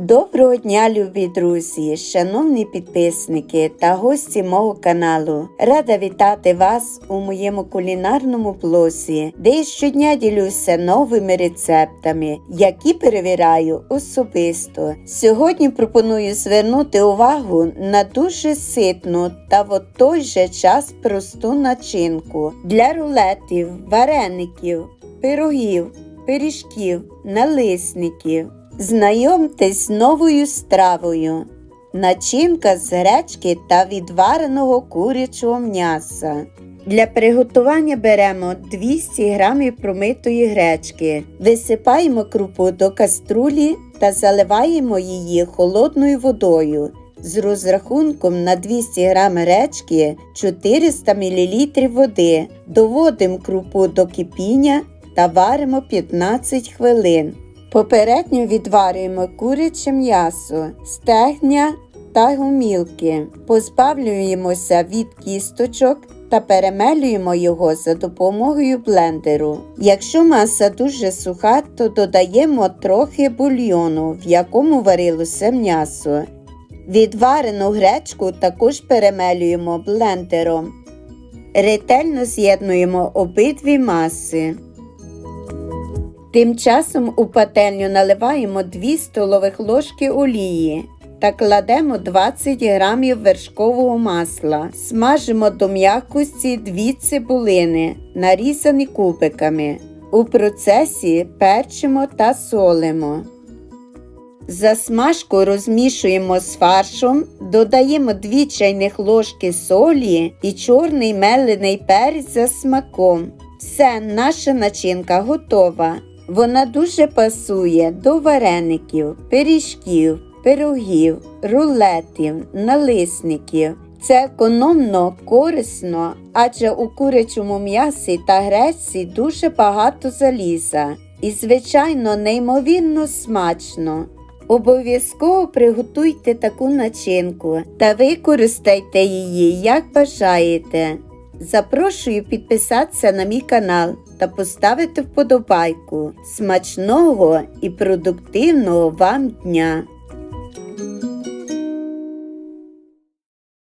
Доброго дня, любі друзі, шановні підписники та гості мого каналу. Рада вітати вас у моєму кулінарному блозі, де я щодня ділюся новими рецептами, які перевіряю особисто. Сьогодні пропоную звернути увагу на дуже ситну та в той же час просту начинку для рулетів, вареників, пирогів, пиріжків, налисників. Знайомтесь з новою стравою. Начинка з гречки та відвареного курячого м'яса. Для приготування беремо 200 г промитої гречки, висипаємо крупу до каструлі та заливаємо її холодною водою. З розрахунком на 200 г гречки 400 мл води. Доводимо крупу до кипіння та варимо 15 хвилин. Попередньо відварюємо куряче м'ясо, стегня та гумілки. Позбавлюємося від кісточок та перемелюємо його за допомогою блендеру. Якщо маса дуже суха, то додаємо трохи бульйону, в якому варилося м'ясо. Відварену гречку також перемелюємо блендером. Ретельно з'єднуємо обидві маси. Тим часом у пательню наливаємо 2 столових ложки олії та кладемо 20 грамів вершкового масла. Смажимо до м'якості 2 цибулини, нарізані кубиками. У процесі перчимо та солимо. Засмажку розмішуємо з фаршом, додаємо 2 чайних ложки солі і чорний мелений перець за смаком. Все, наша начинка готова. Вона дуже пасує до вареників, пиріжків, пирогів, рулетів, налисників. Це економно, корисно, адже у курячому м'ясі та гречці дуже багато заліза і, звичайно, неймовірно смачно. Обов'язково приготуйте таку начинку та використайте її, як бажаєте. Запрошую підписатися на мій канал та поставити вподобайку. Смачного і продуктивного вам дня!